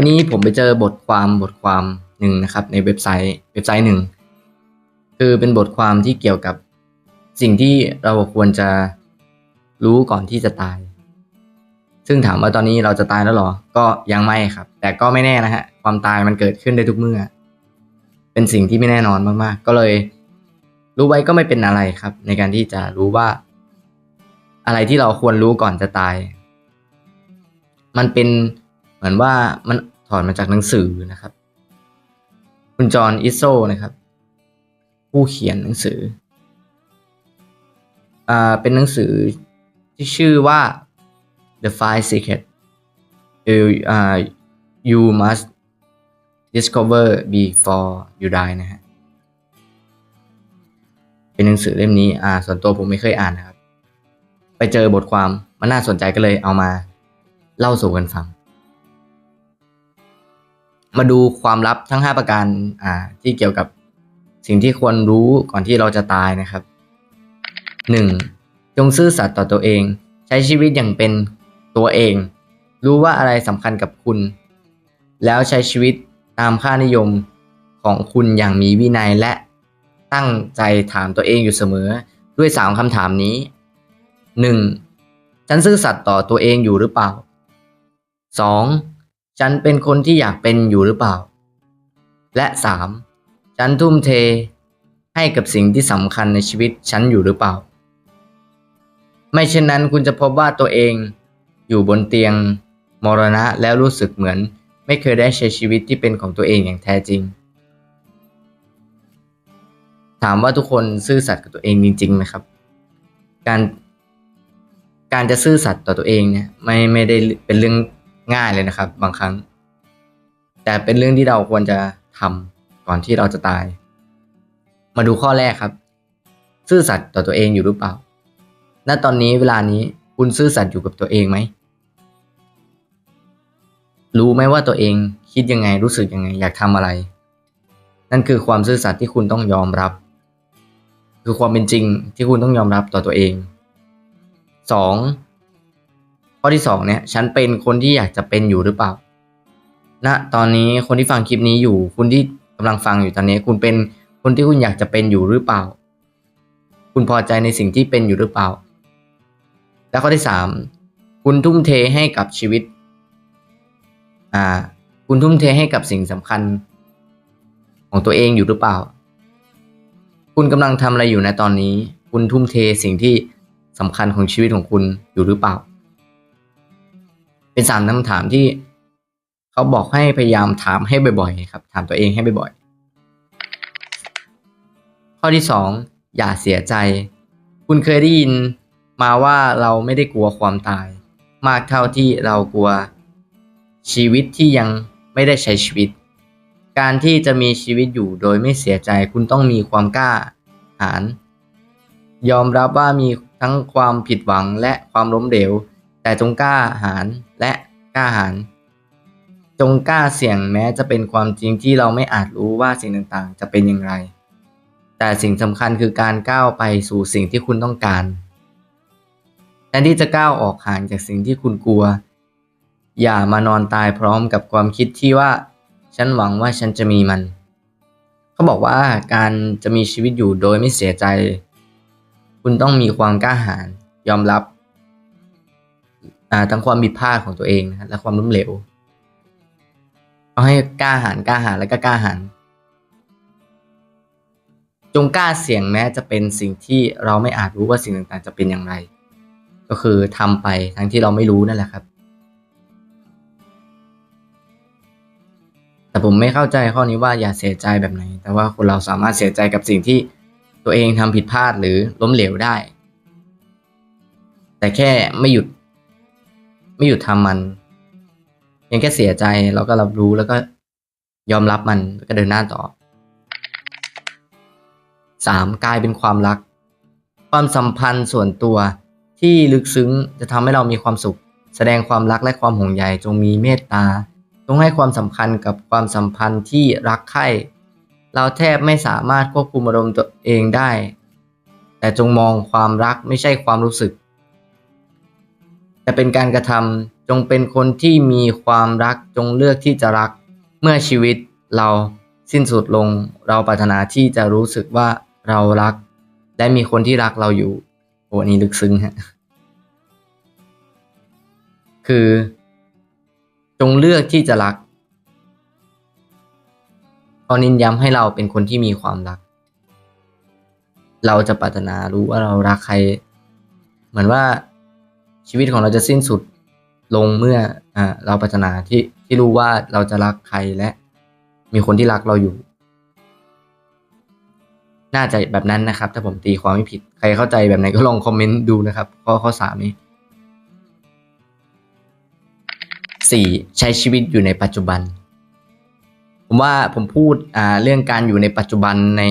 วันนี้ผมไปเจอบทความบทความหนึ่งนะครับ ในเว็บไซต์เว็บไซต์หนึ่งคือเป็นบทความที่เกี่ยวกับสิ่งที่เราควรจะรู้ก่อนที่จะตาย ซึ่งถามว่าตอนนี้เราจะตายแล้วหรอ ก็ยังไม่ครับ แต่ก็ไม่แน่นะฮะ ความตายมันเกิดขึ้นได้ทุกเมื่อ เป็นสิ่งที่ไม่แน่นอนมากๆ ก็เลย รู้ไว้ก็ไม่เป็นอะไรครับ ในการที่จะรู้ว่า อะไรที่เราควรรู้ก่อนจะตาย มันเป็น เหมือนว่ามันถอนมาจากหนังสือนะครับ คุณจอห์นอิโซนะครับ ผู้เขียนหนังสืออ่าเป็นหนังสือที่ชื่อว่า The Five Secrets you, uh, you must discover before you die นะฮะเป็นหนังสือเล่มนี้อ่าส่วนตัวผมไม่เคยอ่านนะครับ ไปเจอบทความมันน่าสนใจก็เลยเอามาเล่าสู่กันฟัง มาดูความลับทั้ง 5 ประการอ่า ที่เกี่ยวกับสิ่งที่ควรรู้ก่อนที่เราจะตายนะครับ 1. จงซื่อสัตย์ต่อตัวเอง ใช้ชีวิตอย่างเป็นตัวเอง รู้ว่าอะไรสำคัญกับคุณ แล้วใช้ชีวิตตามค่านิยมของคุณอย่างมีวินัยและตั้งใจถามตัวเองอยู่เสมอด้วยสามคำถามนี้ 1. ฉันซื่อสัตย์ต่อตัวเองอยู่หรือเปล่า 2. ฉันเป็นคนที่อยากเป็นอยู่หรือเปล่า และ 3. ฉันทุ่มเทให้กับสิ่งที่สำคัญในชีวิตฉันอยู่หรือเปล่า ไม่เช่นนั้นคุณจะพบว่าตัวเองอยู่บนเตียงมรณะแล้วรู้สึกเหมือน ไม่เคยได้ใช้ชีวิตที่เป็นของตัวเองอย่างแท้จริง ถามว่าทุกคนซื่อสัตย์กับตัวเองจริงๆไหมครับ การการจะซื่อสัตย์ต่อตัวเองเนี่ยไม่ไม่ได้เป็นเรื่อง ง่ายเลยนะครับ บางครั้ง แต่เป็นเรื่องที่เราควรจะทำก่อนที่เราจะตาย มาดูข้อแรกครับ ซื่อสัตย์ต่อตัวเองอยู่หรือเปล่า ณ ตอนนี้เวลานี้คุณซื่อสัตย์อยู่กับตัวเองไหม รู้ไหมว่าตัวเองคิดยังไงรู้สึกยังไง อยากทำอะไร นั่นคือความซื่อสัตย์ที่คุณต้องยอมรับ คือความเป็นจริงที่คุณต้องยอมรับต่อตัวเองสอง ข้อที่สองเนี่ยฉันเป็นคนที่อยากจะเป็นอยู่หรือเปล่าณตอนนี้คนที่ฟังคลิปนี้อยู่ คุณที่กำลังฟังอยู่ตอนนี้ คุณเป็นคนที่คุณอยากจะเป็นอยู่หรือเปล่า คุณพอใจในสิ่งที่เป็นอยู่หรือเปล่า และข้อที่สามคุณทุ่มเทให้กับชีวิตอ่าคุณทุ่มเทให้กับสิ่งสำคัญ ของตัวเองอยู่หรือเปล่า คุณกำลังทำอะไรอยู่ในตอนนี้ คุณทุ่มเทสิ่งที่สำคัญของชีวิตของคุณอยู่หรือเปล่า เป็นสามคำถามที่เขาบอกให้พยายามถามให้บ่อยๆ ครับ ถามตัวเองให้บ่อยๆ ข้อที่สองอย่าเสียใจ คุณเคยได้ยินมาว่าเราไม่ได้กลัวความตาย มากเท่าที่เรากลัวชีวิตที่ยังไม่ได้ใช้ชีวิต การที่จะมีชีวิตอยู่โดยไม่เสียใจคุณต้องมีความกล้าหาญยอมรับว่ามีทั้งความผิดหวังและความล้มเหลว แต่จงกล้าหาญ และกล้าหาญจงกล้าเสี่ยงแม้จะเป็นความจริงที่เราไม่อาจรู้ว่าสิ่งต่างๆ จะเป็นอย่างไร แต่สิ่งสำคัญคือการก้าวไปสู่สิ่งที่คุณต้องการแทนที่จะก้าวออกห่างจากสิ่งที่คุณกลัว อย่ามานอนตายพร้อมกับความคิดที่ว่า ฉันหวังว่าฉันจะมีมัน เขาบอกว่าการจะมีชีวิตอยู่โดยไม่เสียใจ คุณต้องมีความกล้าหาญยอมรับ ทั้งความผิดพลาดของตัวเองนะและความล้มเหลวเอาให้กล้าหาญกล้าหาญและก็กล้าหาญจงกล้าเสี่ยงแม้จะเป็นสิ่งที่เราไม่อาจรู้ว่าสิ่งต่างๆ จะเป็นอย่างไร ก็คือทำไปทั้งที่เราไม่รู้นั่นแหละครับ แต่ผมไม่เข้าใจข้อนี้ว่าอย่าเสียใจแบบไหน แต่ว่าคนเราสามารถเสียใจกับสิ่งที่ตัวเองทำผิดพลาดหรือล้มเหลวได้ แต่แค่ไม่หยุด ไม่หยุดทำมันยังแค่เสียใจเราก็รับรู้แล้วก็ยอมรับมันแล้วก็เดินหน้าต่อสามกลายเป็นความรัก ความสัมพันธ์ส่วนตัวที่ลึกซึ้งจะทำให้เรามีความสุข แสดงความรักและความห่วงใยจงมีเมตตาจงให้ความสำคัญกับความสัมพันธ์ที่รักใคร่เราแทบไม่สามารถควบคุมอารมณ์ตัวเองได้ แต่จงมองความรักไม่ใช่ความรู้สึก แต่เป็นการกระทำจงเป็นคนที่มีความรักจงเลือกที่จะรัก เมื่อชีวิตเราสิ้นสุดลง เราปรารถนาที่จะรู้สึกว่าเรารัก และมีคนที่รักเราอยู่โอ้นี้ลึกซึ้งฮะคือ จงเลือกที่จะรักขอนินย้ำให้เราเป็นคนที่มีความรัก เราจะปรารถนารู้ว่าเรารักใคร เหมือนว่า ชีวิตของเราจะสิ้นสุดลงเมื่ออเราปรารถนาที่ที่รู้ว่าเราจะรักใครและมีคนที่รักเราอยู่ น่าจะแบบนั้นนะครับ ถ้าผมตีความไม่ผิด ใครเข้าใจแบบไหนก็ลองคอมเมนต์ดูนะครับ ข้อข้อสามนี้สี่ใช้ชีวิตอยู่ในปัจจุบัน ผมว่าผมพูดอ่าเรื่องการอยู่ในปัจจุบันใน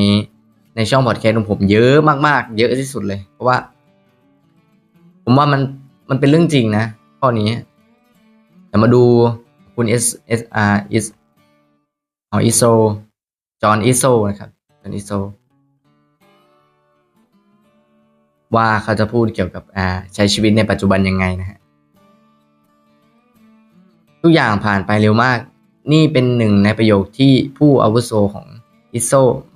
ในช่องพอดแคสต์ของผมเยอะมากๆ เยอะที่สุดเลย เพราะว่า ผมว่ามัน มันเป็นเรื่องจริงนะข้อนี้แต่มาดูคุณ S S R is เอาอิโซจอห์นอิโซนะครับจอห์นอิโซว่าเขาจะพูดเกี่ยวกับอ่าใช้ชีวิตในปัจจุบันยังไงนะฮะทุกอย่างผ่านไปเร็วมาก นี่เป็นหนึ่งในประโยคที่ผู้อาวุโสของอิโซ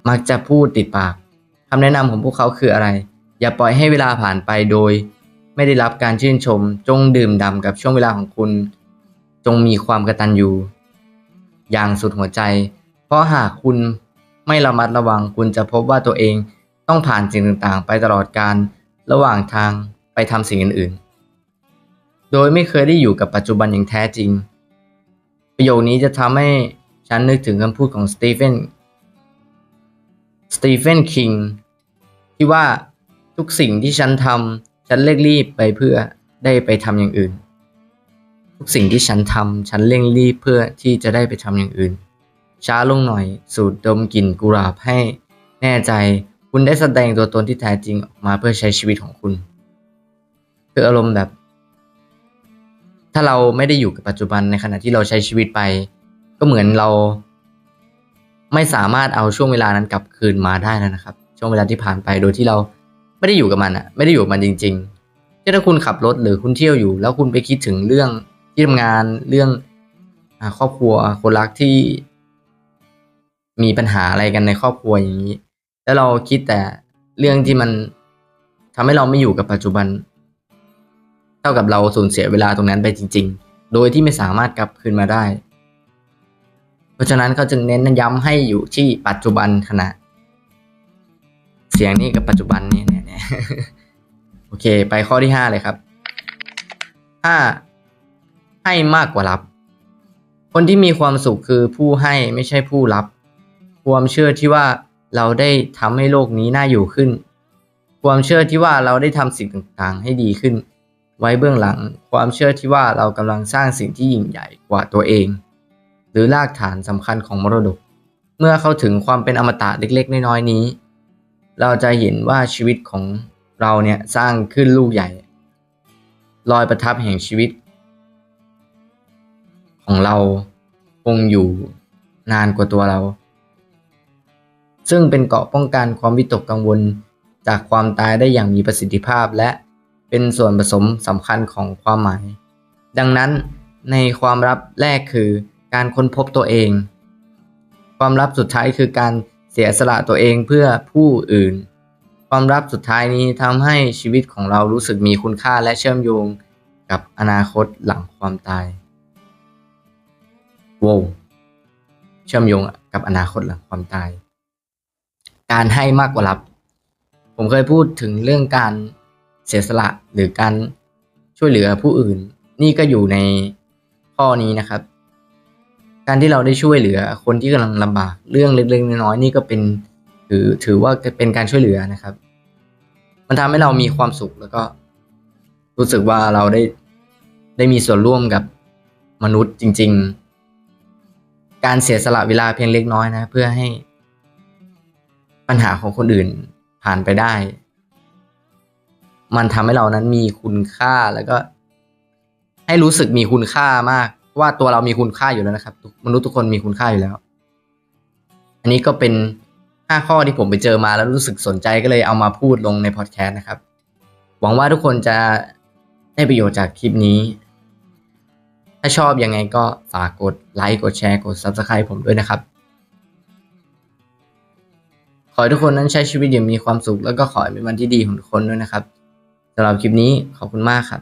มักจะพูดติดปากคำแนะนำของพวกเขาคืออะไร อย่าปล่อยให้เวลาผ่านไปโดย ไม่ได้รับการชื่นชม จงดื่มด่ำกับช่วงเวลาของคุณ จงมีความกระตัญญูอย่างสุดหัวใจ เพราะหากคุณไม่ระมัดระวังคุณจะพบว่าตัวเองต้องผ่านสิ่งต่างๆ ไปตลอดการระหว่างทางไปทำสิ่งอื่นๆ โดยไม่เคยได้อยู่กับปัจจุบันอย่างแท้จริง ประโยคนี้จะทำให้ฉันนึกถึงคำพูดของสตีเฟนสตีเฟนคิงที่ว่าทุกสิ่งที่ฉันทำ ฉันเร่งรีบไปเพื่อได้ไปทำอย่างอื่น ทุกสิ่งที่ฉันทำฉันเร่งรีบเพื่อที่จะได้ไปทำอย่างอื่น ช้าลงหน่อย สูดดมกลิ่นกุหลาบให้แน่ใจคุณได้แสดงตัวตนที่แท้จริงออกมาเพื่อใช้ชีวิตของคุณ คืออารมณ์แบบ ถ้าเราไม่ได้อยู่กับปัจจุบันในขณะที่เราใช้ชีวิตไป ก็เหมือนเรา ไม่สามารถเอาช่วงเวลานั้นกลับคืนมาได้แล้วนะครับ ช่วงเวลาที่ผ่านไปโดยที่เรา ไม่ได้อยู่กับมันอะไม่ได้อยู่กับมันจริงๆที่ถ้าคุณขับรถหรือคุณเที่ยวอยู่ แล้วคุณไปคิดถึงเรื่องที่ทำงานเรื่องอครอบครัวคนรักที่ มีปัญหาอะไรกันในครอบครัวอย่างนี้ แล้วเราคิดแต่เรื่องที่มันทำให้เราไม่อยู่กับปัจจุบัน เท่ากับเราสูญเสียเวลาตรงนั้นไปจริง ๆ โดยที่ไม่สามารถกลับคืนมาได้ เพราะฉะนั้นเขาจึงเน้นย้ำให้อยู่ที่ปัจจุบันขณะ เสียงนี่กับปัจจุบันนี่เนี่ยเนี่ยโอเค ไปข้อที่ห้าเลยครับห้าให้มากกว่ารับ คนที่มีความสุขคือผู้ให้ไม่ใช่ผู้รับ ความเชื่อที่ว่าเราได้ทำให้โลกนี้น่าอยู่ขึ้น ความเชื่อที่ว่าเราได้ทำสิ่งต่างๆ ให้ดีขึ้น ไว้เบื้องหลัง ความเชื่อที่ว่าเรากำลังสร้างสิ่งที่ยิ่งใหญ่กว่าตัวเอง หรือรากฐานสำคัญของมรดก เมื่อเข้าถึงความเป็นอมตะเล็กๆ น้อยๆนี้ เราจะเห็นว่าชีวิตของเราเนี่ยสร้างขึ้นลูกใหญ่ รอยประทับแห่งชีวิต ของเราคงอยู่นานกว่าตัวเรา ซึ่งเป็นเกราะป้องกันความวิตกกังวลจากความตายได้อย่างมีประสิทธิภาพและเป็นส่วนผสมสำคัญของความหมาย ดังนั้นในความลับแรกคือการค้นพบตัวเอง ความลับสุดท้ายคือการ เสียสละตัวเองเพื่อผู้อื่น ความลับสุดท้ายนี้ทำให้ชีวิตของเรารู้สึกมีคุณค่าและเชื่อมโยงกับอนาคตหลังความตายว้าวเชื่อมโยงกับอนาคตหลังความตาย การให้มากกว่ารับ ผมเคยพูดถึงเรื่องการเสียสละหรือการช่วยเหลือผู้อื่น นี่ก็อยู่ในข้อนี้นะครับ การที่เราได้ช่วยเหลือคนที่กำลังลำบากเรื่องเล็กๆน้อยๆนี่ก็เป็นถือถือว่าเป็นการช่วยเหลือนะครับ มันทำให้เรามีความสุขแล้วก็ รู้สึกว่าเราได้ได้มีส่วนร่วมกับมนุษย์จริง ๆ การเสียสละเวลาเพียงเล็กน้อยนะ เพื่อให้ปัญหาของคนอื่นผ่านไปได้ มันทำให้เรานั้นมีคุณค่าแล้วก็ ให้รู้สึกมีคุณค่ามาก ว่าตัวเรามีคุณค่าอยู่แล้วนะครับ มนุษย์ทุกคนมีคุณค่าอยู่แล้ว อันนี้ก็เป็นห้าข้อที่ผมไปเจอมาแล้วรู้สึกสนใจก็เลยเอามาพูดลงในพอดแคสต์นะครับ หวังว่าทุกคนจะได้ประโยชน์จากคลิปนี้ ถ้าชอบยังไงก็ฝากกดไลค์กดแชร์กด Subscribe ผมด้วยนะครับ ขอให้ทุกคนนั้นใช้ชีวิตอย่างมีความสุข แล้วก็ขอให้เป็นวันที่ดีของทุกคนด้วยนะครับสำหรับคลิปนี้ขอบคุณมากครับ